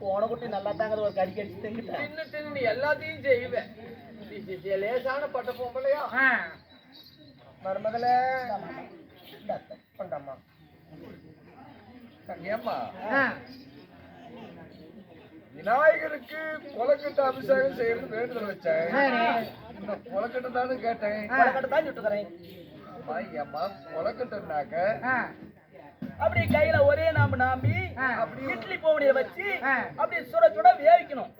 போன குட்டி நல்லா தாங்க ஒரு கடிக்கு அடிச்சு திங்கிட்டேன் தின்னு தின்னு எல்லாத்தையும் செய்வேன். லேசான பட்ட பொம்பளையா? மருமகளே. பண்ணாமா ஏம்மா? விநாயகருக்கு கொலக்கட்டை அபிஷேகம் செய்யறது வேண்டுதல் வச்சேன். இந்த கொலக்கட்டை தானே கேட்டேன். கொலக்கட்டை தான் சுட்டுக்கிறேன். அம்மா, ஏம்மா. கொலக்கட்டைனாக்க அப்படி கையில ஒரே நாம நாம்பி அப்படி இட்லி போவடிய வச்சு அப்படி சுட சுட வேவிக்கணும்.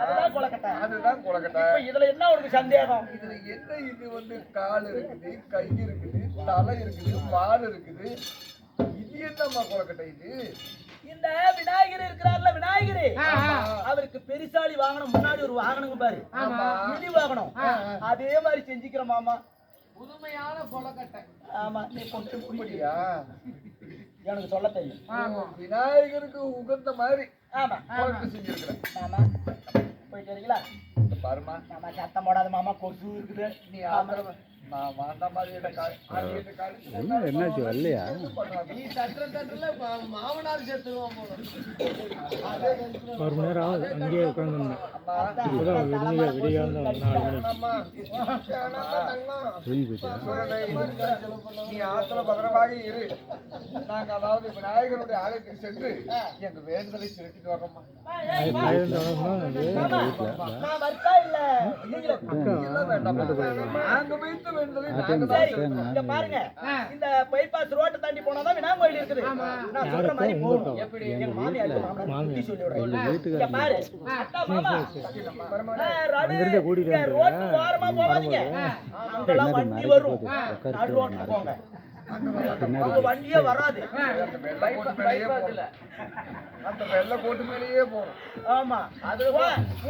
அதுதான் கொலக்கட்டை அதுதான் கொலக்கட்டை இப்ப இதுல என்ன உனக்கு சந்தேகம்? இதுல என்ன இது வந்து கால் இருக்குது கை இருக்குது தலை இருக்குது வால் இருக்குது? இது என்னம்மா கொலக்கட்டை இது? இந்த விநாயகர் இருக்கிறார்ல விநாயகர். அவருக்கு பெரிசாலி வாகனம் முன்னாடி ஒரு வாகனம் பாரு. மினி வாகனம். அதே மாதிரி செஞ்சுக்கிறோம் மாமா. புதுமையான கொலக்கட்டை ஆமா நீ கொண்டு அப்படியா? எனக்கு சொல்ல தெரியும். விநாயகருக்கு உகந்த மாதிரி ஆமா. செஞ்சிருக்கிறேன். மாமா போயிட்டு வரீங்களா? இந்த பாருமா மாமா சத்தம் போடாத மாமா கொசு இருக்குது. நீ மாதிரி என்ன என்னாச்சு வரலையா ஒரு மணி நேரம் ஆகுது அங்கேயே உட்காந்துருந்தேன் விடிய விடிய வந்து நாலு மணி. தூங்கி நீ ஆத்துல பத்திரமாக இரு நாங்க அதாவது விநாயகருடைய ஆலயத்துக்கு சென்று எங்க வேண்டுதலை செலுத்திட்டு வரோம்மா நீங்களே நாங்க வைத்த இங்க பாருங்க. இந்த பைபாஸ் ரோட்டை தாண்டி போனாதான் விநாயகர் கோயில் இருக்குது. நான் சொல்ற மாதிரி போகணும் எப்படி? எங்க மாமியார் மாமனார் புத்தி சொல்லி விடுறேன் இங்க பாரு. அத்தா மாமா. ஆ, ரடு, இங்க ரோட்டு ஓரமா போகாதீங்க. அங்கெல்லாம் வண்டி வரும். நடு போங்க. வண்டியே வராது. அந்த வெள்ளை கோட்டு மேலேயே போகணும். ஆமா. அது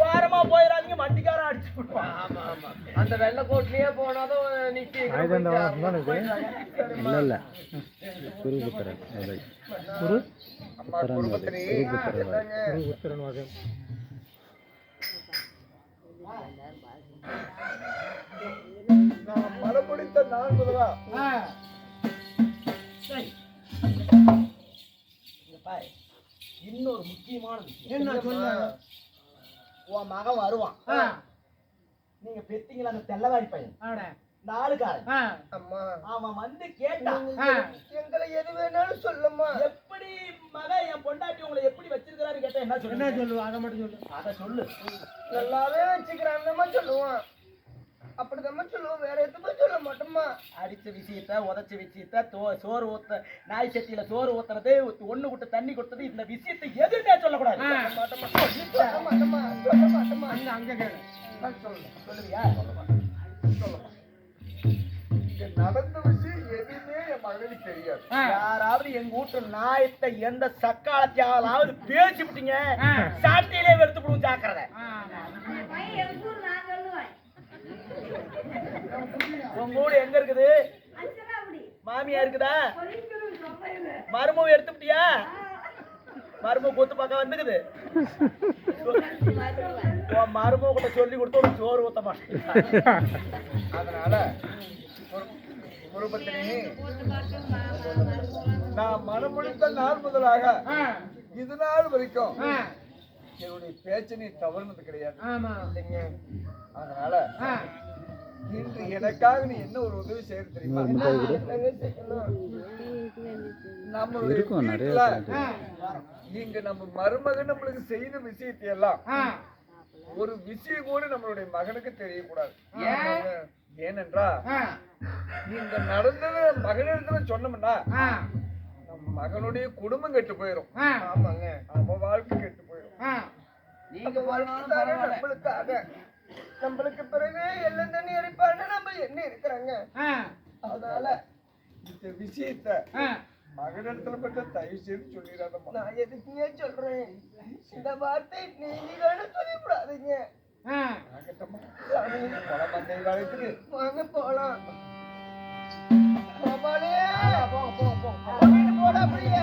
ஓரமா போயிடாதீங்க வண்டிக்காரன் அடிச்சு விடுவான். ஆமா ஆமா. அந்த வெள்ளை கோட்லயே போனாதான் நிக்க இல்லை இல்லை. குரு நான் நான் முதலா சரி இங்க பாரு இன்னொரு முக்கியமான விஷயம். உன் மகன் வருவான் நீங்க பெத்தீங்களா? அந்த தெல்லவாடி பையன். நாலுகாரன் அம்மா. அவன் வந்து கேட்டான் எங்களை எது வேணாலும் சொல்லுமா எப்படி மகன் என் பொண்டாட்டி உங்களை எப்படி வச்சிருக்கிறாரு கேட்டா என்ன சொல்லு என்ன சொல்லு? அதை மட்டும் சொல்லு. அதை சொல்லு. நல்லாவே வச்சுக்கிறாங்கம்மா சொல்லுவான். அப்படிதாம்மா சொல்லுவோம் வேற எதுவுமே அடிச்ச விஷயத்த உதச்ச விஷயத்த தோ- சோறு ஊத்த நாய் சட்டியில சோறு ஊத்துறது ஒண்ணு விட்டு தண்ணி கொடுத்தது இந்த விஷயத்தை எதுவுமே சொல்லக்கூடாது. சொல்லுவியா? நடந்த விஷயம் எதுவுமே என் மகளுக்கு தெரியாது. யாராவது எங்க வீட்டு நாயத்தை எந்த சக்காலத்தையாவது பேசி விட்டீங்க சாட்டியிலே வெறுத்து விடுவோம் ஜாக்கிரதை. உங்க வீடு எங்க இருக்குது? மாமியா இருக்குதா? மருமவ எடுத்துட்டியா மருமவ கொத்து பக்கம் வந்துக்குது. உன் மருமவ கிட்ட சொல்லி கொடுத்து உனக்கு சோறு ஊத்த மாட்டேன் அதனால குருபத்தினி நான் மனமுடித்த நாள் முதலாக இது நாள் வரைக்கும் என்னுடைய பேச்சை நீ தவறுனது கிடையாது. அதனால இன்று எனக்காக நீ என்ன ஒரு உதவி செய்ய தெரியுமா? நம்மளுடைய வீட்டுல இங்க நம்ம மருமகன் நம்மளுக்கு செய்த விஷயத்தை எல்லாம் ஒரு விஷயம் கூட நம்மளுடைய மகனுக்கு தெரியக்கூடாது. ஏனென்றா இந்த நடந்தது மகனிடத்துல சொன்னோம்னா நம்ம மகனுடைய குடும்பம் கெட்டு போயிடும் ஆமாங்க. அவன் வாழ்க்கை கெட்டு போயிடும் நீங்க வாழ்க்கைதானே நம்மளுக்காக. நம்மளுக்கு பிறகு எல்லாம் தண்ணி அடிப்பான்னு நம்ம என்ன இருக்கிறாங்க? அதனால இந்த விஷயத்த மகனிடத்துல மட்டும் தயவு செய்து சொல்லிடாதம்மா. நான் எதுக்குங்க சொல்றேன்? இந்த வார்த்தை நீங்க தானே சொல்லிவிடாதீங்க. போலாம். வாங்க போலாம். போங்க. போடா அப்படியே.